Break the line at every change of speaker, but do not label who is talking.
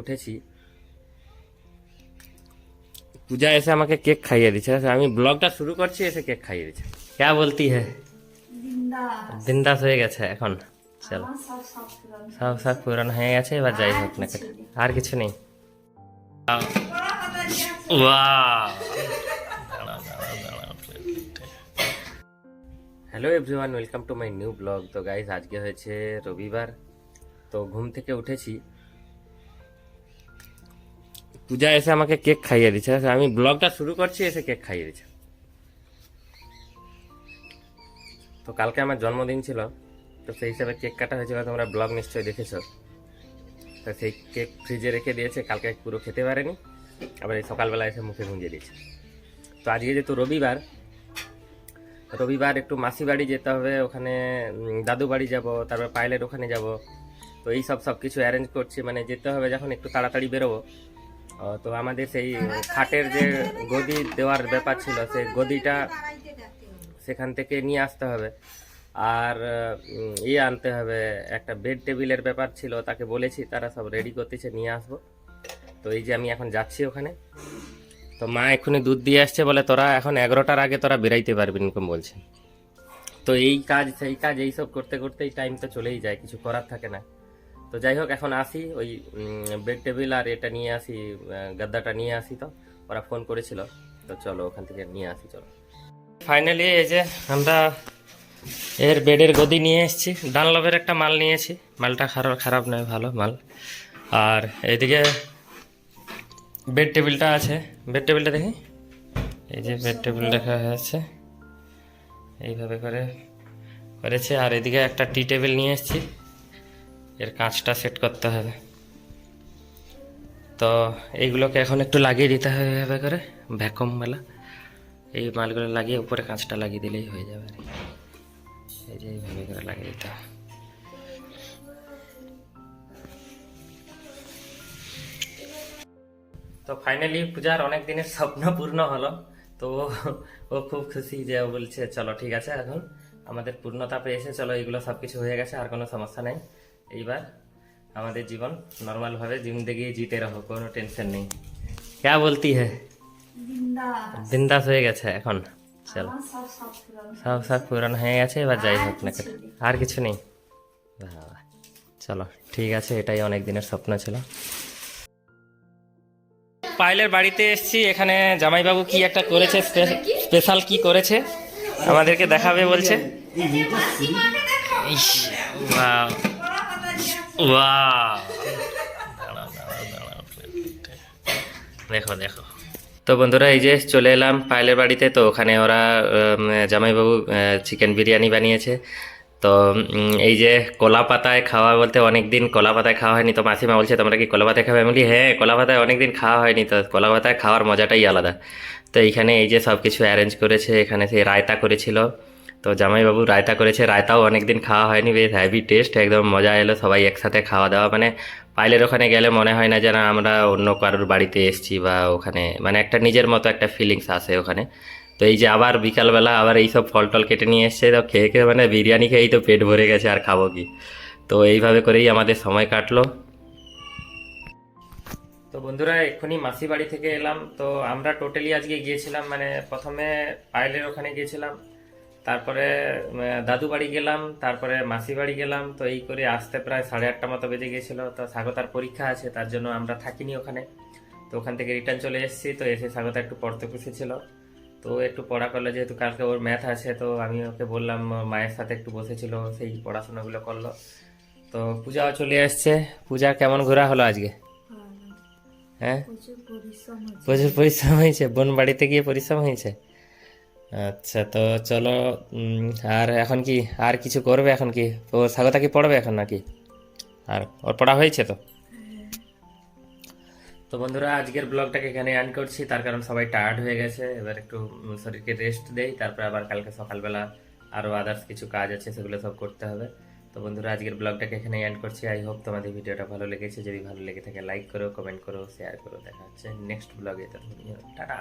উঠেছি। পূজা এসে আমাকে কেক খাইয়ে দিচ্ছে। আচ্ছা, আমি ব্লগটা শুরু করছি এসে কেক খাইয়ে দিচ্ছে। ক্যা বলতি হ্যাঁ
বিন্দাস।
হয়ে গেছে এখন। চলো।
সব সব পুরানো
সব সব পুরানো হয়ে গেছে এবার যাই হোক না আর কিছু নেই। Hello everyone welcome to my new blog তো গাইজ আজকে হয়েছে রবিবার। তো ঘুম থেকে উঠেছি। পূজা এসে আমাকে কেক খাইয়ে দিচ্ছে। আচ্ছা, আমি ব্লগটা শুরু করছি এসে কেক খাইয়ে দিচ্ছে। তো কালকে আমার জন্মদিন ছিল তো সেই হিসাবে কেক কাটা হয়েছিল তোমরা ব্লগ নিশ্চয়ই দেখেছ। তো সেই কেক ফ্রিজে রেখে দিয়েছে কালকে পুরো খেতে পারেনি আবার এই সকালবেলা এসে মুখে গুঁজে দিয়েছে। তো আজকে যেহেতু রবিবার রবিবার একটু মাসি বাড়ি যেতে হবে ওখানে দাদু বাড়ি যাব তারপর পাইলের ওখানে যাব। তো এই সব সব কিছু অ্যারেঞ্জ করছি মানে যেতে হবে যখন একটু তাড়াতাড়ি বেরোবো। তো আমাদের সেই খাটের যে গদি দেওয়ার ব্যাপার ছিল সেই গদিটা সেখান থেকে নিয়ে আসতে হবে। আর উম, ইয়ে আনতে হবে একটা বেড টেবিলের ব্যাপার ছিল তাকে বলেছি তারা সব রেডি করতেছে নিয়ে আসব। তো এই যে আমি এখন যাচ্ছি ওখানে। তো মা এক্ষুনি দুধ দিয়ে আসছে বলে তোরা এখন এগারোটার আগে তোরা বেরাইতে পারবি এরকম বলছে। তো এই কাজ সেই কাজ এই সব করতে করতেই টাইম তো চলেই যায় কিছু করার থাকে না। তো যাই হোক এখন আসি, ওই বেড টেবিল আর এটা নিয়ে আসি গাদ্দাটা নিয়ে আসি তো, ওরা ফোন করেছিল, তো চলো ওখান থেকে নিয়ে আসি, চলো। ফাইনালি এই যে আমরা এর বেডের গদি নিয়ে এসেছি ডানলভের একটা মাল নিয়েছি মালটা খারাপ খারাপ নয়, ভালো মাল। আর এইদিকে বেড টেবিলটা আছে বেড টেবিলটা দেখি? এই যে বেড টেবিল দেখা যাচ্ছে, এইভাবে করে করেছে। আর এদিকে একটা টি টেবিল নিয়ে এসেছি। এর কাঁচটা সেট করতে হবে। তো এইগুলোকে এখন একটু লাগিয়ে দিতে হবে এভাবে করে ভ্যাকুমওয়ালা এই মালগুলো লাগিয়ে উপরে কাঁচটা লাগিয়ে দিলেই হয়ে যাবে আর এই যে এইভাবে করে লাগিয়ে দিতে হবে। তো ফাইনালি পূজার অনেক দিনের স্বপ্ন পূর্ণ হলো। তো ও- ও খুব খুশি যে ও বলছে, চলো ঠিক আছে এখন। আমাদের পূর্ণতা পেয়েছে, চলো এগুলো সব কিছু হয়ে গেছে, আর কোনো সমস্যা নেই। এইবার আমাদের জীবন নর্মাল ভাবে জিন্দগি জিতে রাখো কোনো টেনশন নেই। ক্যা বলতি হ্যাঁ
বিন্দাস।
হয়ে গেছে এখন। চলো।
সব সব পুরানো
হয়ে গেছে এবার যাই হোক না আর কিছু নেই। বাবা। চলো ঠিক আছে এটাই অনেক দিনের স্বপ্ন ছিল। পাইলের বাড়িতে এসেছি এখানে জামাইবাবু কি একটা করেছে স্পেশাল কি করেছে? আমাদেরকে দেখাবে বলছে। দেখো দেখো। তো বন্ধুরা, এই যে চলে এলাম পায়েলের বাড়িতে। তো ওখানে ওরা জামাইবাবু চিকেন বিরিয়ানি বানিয়েছে। তো এই যে কলা পাতায় খাওয়া বলতে অনেক দিন কলা পাতায় খাওয়া হয়নি। তো মাসিমা বলছে, তোমরা কি কলা পাতায় খাবে? আমি বলি হ্যাঁ কলা পাতায় অনেক দিন খাওয়া হয়নি। তো কলা পাতায় খাওয়ার মজাটাই আলাদা। তো এইখানে এই যে সব কিছু অ্যারেঞ্জ করেছে, এখানে সেই রায়তা করেছিল। তো জামাইবাবু রায়তা করেছে, রায়তাও অনেকদিন খাওয়া হয়নি, বেশ হ্যাভি টেস্ট একদম মজা এলো, সবাই একসাথে খাওয়া দাওয়া মানে পাইলের ওখানে গেলে মনে হয় না যেন আমরা অন্য কারোর বাড়িতে এসেছি বা ওখানে মানে একটা নিজের মতো একটা ফিলিংস আসে ওখানে। তো এই যে আবার বিকালবেলা আবার এইসব ফল টল কেটে নিয়ে এসছে, তো খেয়ে খেয়ে মানে বিরিয়ানি খেয়েই তো পেট ভরে গেছে, আর খাব কি? তো এইভাবে করেই আমাদের সময় কাটলো। তো বন্ধুরা, এক্ষুনি মাসি বাড়ি থেকে এলাম, তো আমরা টোটালি আজকে গিয়েছিলাম মানে প্রথমে পায়েলের ওখানে গিয়েছিলাম। তারপরে দাদু বাড়ি গেলাম তারপরে মাসি বাড়ি গেলাম তো এই করে আসতে প্রায় সাড়ে আটটা মতো বেজে গিয়েছিল তো স্বাগতার পরীক্ষা আছে তার জন্য আমরা থাকিনি ওখানে। তো ওখান থেকে রিটার্ন চলে এসেছি তো এসে স্বাগতা একটু পড়তে বসেছিল। তো একটু পড়া করল যেহেতু কালকে ওর ম্যাথ আছে তো আমি ওকে বললাম মায়ের সাথে একটু বসেছিল সেই পড়াশোনাগুলো করল। তো পূজাও চলে এসছে পূজা কেমন ঘোরা হলো আজকে? হ্যাঁ?
প্রচুর পরিশ্রম
হয়েছে। বোন বাড়িতে গিয়ে পরিশ্রম হয়েছে? আচ্ছা তো চলো আর এখন কি, আর কিছু করবে এখন কি? ও স্বাগতা কি পড়বে এখন নাকি? আর ওর পড়া হয়েছে তো? তো বন্ধুরা, আজকের ব্লগটাকে এখানে অ্যান্ড করছি। তার কারণ সবাই টায়ার্ড হয়ে গেছে। এবার একটু শরীরকে রেস্ট দেই। তারপর আবার কালকে সকালবেলা আরও আদার্স কিছু কাজ আছে, সেগুলো সব করতে হবে। তো বন্ধুরা, আজকের ব্লগটাকে এখানে এন্ড করছি। আই হোপ তোমাদের ভিডিওটা ভালো লেগেছে। যদি ভালো লেগে থাকে লাইক করো কমেন্ট করো শেয়ার করো। দেখা হচ্ছে নেক্সট ব্লগে। ততক্ষণ, টাটা।